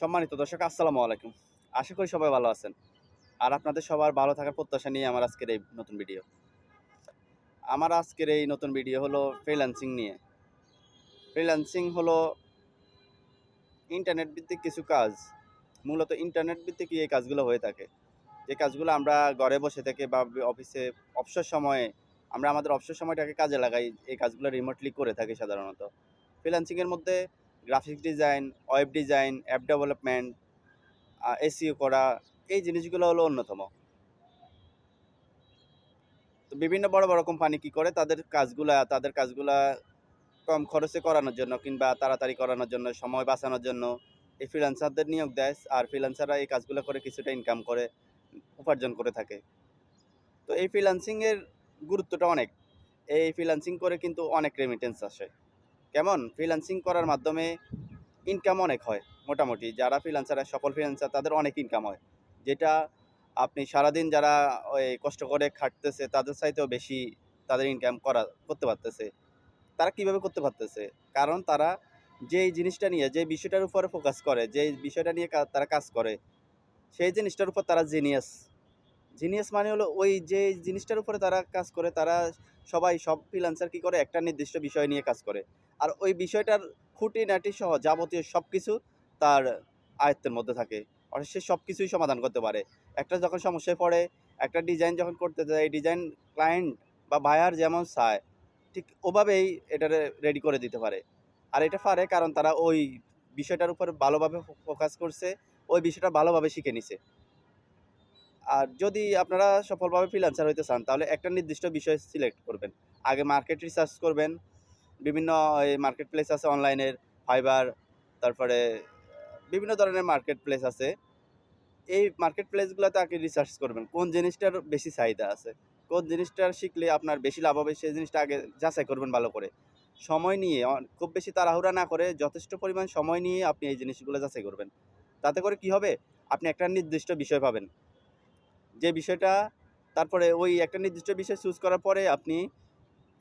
সম্মানিত দর্শক, আসসালামু আলাইকুম। আশা করি সবাই ভালো আছেন। আর আপনাদের সবার ভালো থাকার প্রত্যাশা নিয়ে আমার আজকের এই নতুন ভিডিও। আমার আজকের এই নতুন ভিডিও হলো ফ্রিল্যান্সিং নিয়ে। ফ্রিল্যান্সিং হলো ইন্টারনেট ভিত্তিক কিছু কাজ। মূলত ইন্টারনেট ভিত্তিক এই কাজগুলো হয়ে থাকে। যে কাজগুলো আমরা ঘরে বসে থেকে বা অফিসে অবসর সময়ে আমরা আমাদের অবসর সময়টাকে কাজে লাগাই, এই কাজগুলো রিমোটলি করে থাকি সাধারণত। ফ্রিল্যান্সিংয়ের মধ্যে graphics design web design app development SEO করা, এই জিনিসগুলো হলো অন্যতম। তো বিভিন্ন বড় বড় কোম্পানি কি করে? তাদের কাজগুলা তাদের কাজগুলা কম খরচে করানোর জন্য কিংবা তাড়াতাড়ি করানোর জন্য, সময় বাঁচানোর জন্য এই ফ্রিল্যান্সারদের নিয়োগ দেয়। আর ফ্রিল্যান্সাররা এই কাজগুলো করে কিছুটা ইনকাম করে, উপার্জন করে থাকে। তো এই ফ্রিল্যান্সিংয়ের গুরুত্বটা অনেক। এই ফ্রিল্যান্সিং করে কিন্তু অনেক রেমিটেন্স আসে। কেমন ফ্রিল্যান্সিং করার মাধ্যমে ইনকাম অনেক হয়, মোটামুটি। যারা ফ্রিল্যান্সার সফল ফ্রিল্যান্সার তাদের অনেক ইনকাম হয়। যেটা আপনি সারাদিন যারা ওই কষ্ট করে খাটতেছে, তাদের চাইতেও বেশি তাদের ইনকাম করা, করতে পারতেছে। তারা কীভাবে করতে পারতেছে? কারণ তারা যেই জিনিসটা নিয়ে যে বিষয়টার উপরে ফোকাস করে যে বিষয়টা নিয়ে তারা কাজ করে, সেই জিনিসটার উপর তারা জিনিয়াস জিনিয়াস মানে হলো ওই যে জিনিসটার উপরে তারা কাজ করে, তারা সবাই সব ফ্রিল্যান্সার কি করে? একটা নির্দিষ্ট বিষয় নিয়ে কাজ করে। আর ওই বিষয়টার খুঁটিনাটি সহ যাবতীয় সব কিছু তার আয়ত্তের মধ্যে থাকে। অর্থাৎ সে সব কিছুই সমাধান করতে পারে। একটা যখন সমস্যায় পড়ে, একটা ডিজাইন যখন করতে যায়, এই ডিজাইন ক্লায়েন্ট বা বায়ার যেমন চায়, ঠিক ওভাবেই এটা রেডি করে দিতে পারে। আর এটা পারে কারণ তারা ওই বিষয়টার উপর ভালোভাবে ফোকাস করছে, ওই বিষয়টা ভালোভাবে শিখে নিছে। আর যদি আপনারা সফলভাবে ফ্রিল্যান্সার হইতে চান, তাহলে একটা নির্দিষ্ট বিষয় সিলেক্ট করবেন। আগে মার্কেট রিসার্চ করবেন বিভিন্ন মার্কেট প্লেস আছে অনলাইনের ফাইবার তারপরে বিভিন্ন ধরনের মার্কেট প্লেস আছে। এই মার্কেট প্লেসগুলোতে আগে রিসার্চ করবেন, কোন জিনিসটার বেশি চাহিদা আছে? কোন জিনিসটা শিখলে আপনার বেশি লাভ হবে? সেই জিনিসটা আগে যাচাই করবেন ভালো করে। সময় নিয়ে খুব বেশি তাড়াহুড়া না করে যথেষ্ট পরিমাণ সময় নিয়ে আপনি এই জিনিসগুলো যাচাই করবেন। তাতে করে কি হবে? আপনি একটা নির্দিষ্ট বিষয় পাবেন। যে বিষয়টা, তারপরে ওই একটা নির্দিষ্ট বিষয় চুজ করার পরে আপনি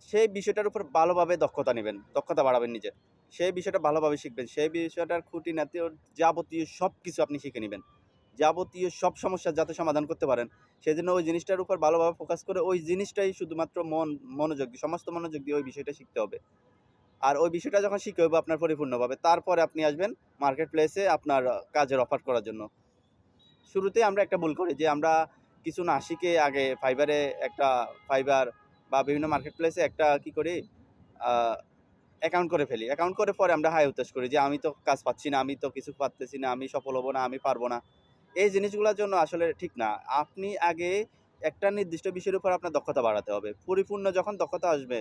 সেই বিষয়টার উপর ভালোভাবে দক্ষতা নেবেন, দক্ষতা বাড়াবেন নিজের। সেই বিষয়টা ভালোভাবে শিখবেন, সেই বিষয়টার খুঁটিনাটি ওর যাবতীয় সব কিছু আপনি শিখে নেবেন। যাবতীয় সব সমস্যা যাতে সমাধান করতে পারেন সেই জন্য ওই জিনিসটার উপর ভালোভাবে ফোকাস করে ওই জিনিসটাই শুধুমাত্র মন, মনোযোগ দিয়ে, সমস্ত মনোযোগ দিয়ে ওই বিষয়টা শিখতে হবে। আর ওই বিষয়টা যখন শিখে হবে আপনার পরিপূর্ণভাবে, তারপরে আপনি আসবেন মার্কেট প্লেসে আপনার কাজের অফার করার জন্য। শুরুতে আমরা একটা ভুল করি যে আমরা কিছু না শিখে আগে ফাইবারে একটা ফাইবার বা বিভিন্ন মার্কেট প্লেসে একটা কি করি অ্যাকাউন্ট করে ফেলি। অ্যাকাউন্ট করে পরে আমরা হাই উত্তেজ করি যে, আমি তো কাজ পাচ্ছি না, আমি তো কিছু পারতেছি না, আমি সফল হব না, আমি পারব না। এই জিনিসগুলোর জন্য আসলে ঠিক না। আপনি আগে একটা নির্দিষ্ট বিষয়ের উপর আপনার দক্ষতা বাড়াতে হবে। পরিপূর্ণ যখন দক্ষতা আসবে,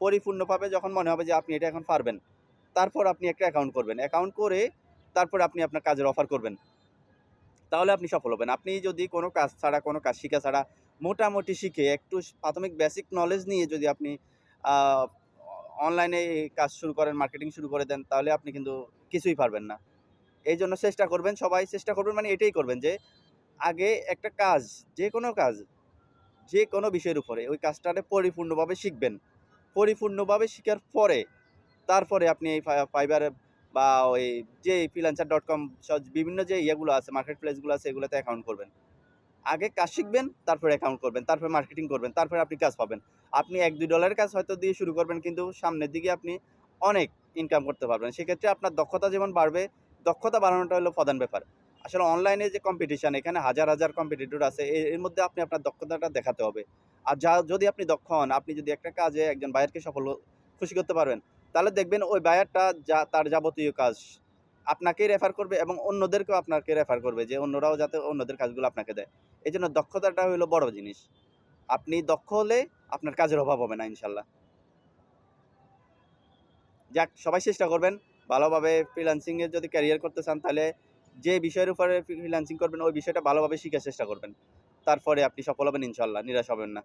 পরিপূর্ণভাবে যখন মনে হবে যে, আপনি এটা এখন পারবেন, তারপর আপনি একটা অ্যাকাউন্ট করবেন। অ্যাকাউন্ট করে তারপর আপনি আপনার কাজের অফার করবেন। তাহলে আপনি সফল হবেন। আপনি যদি কোনো কাজ ছাড়া, কোনো কাজ শিখা ছাড়া মোটামুটি শিখে, একটু প্রাথমিক বেসিক নলেজ নিয়ে যদি আপনি অনলাইনে কাজ শুরু করেন মার্কেটিং শুরু করে দেন, তাহলে আপনি কিন্তু কিছুই পারবেন না। এই জন্য চেষ্টা করবেন, সবাই চেষ্টা করবেন মানে এটাই করবেন যে, আগে একটা কাজ, যে কোনো কাজ, যে কোনো বিষয়ের উপরে ওই কাজটাতে পরিপূর্ণভাবে শিখবেন। পরিপূর্ণভাবে শেখার পরে, তারপরে আপনি এই ফাই- ফাইবারে বা ওই যে ফ্রিল্যান্সার ডট কম বিভিন্ন যে ইয়েগুলো আছে মার্কেট প্লেসগুলো আছে, এগুলোতে অ্যাকাউন্ট করবেন। আগে কাজ শিখবেন, তারপরে অ্যাকাউন্ট করবেন, তারপরে মার্কেটিং করবেন, তারপরে আপনি কাজ পাবেন। আপনি এক, দুই ডলারের কাজ হয়তো দিয়ে শুরু করবেন, কিন্তু সামনের দিকে আপনি অনেক ইনকাম করতে পারবেন। সেক্ষেত্রে আপনার দক্ষতা যেমন বাড়বে, দক্ষতা বাড়ানোটা হলো প্রধান ব্যাপার। আসলে অনলাইনে যে কম্পিটিশান এখানে হাজার হাজার কম্পিটিটর আছে এর মধ্যে আপনি আপনার দক্ষতাটা দেখাতে হবে। আর যা, যদি আপনি দক্ষ হন, আপনি যদি একটা কাজে একজন বায়ারকে সফল খুশি করতে পারবেন, তাহলে দেখবেন ওই বায়ারটা যা, তার যাবতীয় কাজ আপনাকেই রেফার করবে এবং অন্যদেরকেও আপনাকে রেফার করবে যে অন্যরাও যাতে অন্যদের কাজগুলো আপনাকে দেয়। এই জন্য দক্ষতাটা হলো বড় জিনিস। আপনি দক্ষ হলে আপনার কাজের অভাব হবে না ইনশাল্লাহ। যাক, সবাই চেষ্টা করবেন ভালোভাবে ফ্রিল্যান্সিংয়ে যদি ক্যারিয়ার করতে চান তাহলে যে বিষয়ের উপরে ফ্রিলান্সিং করবেন, ওই বিষয়টা ভালোভাবে শেখার চেষ্টা করবেন। তারপরে আপনি সফল হবেন ইনশাল্লাহ, নিরাশ হবেন না।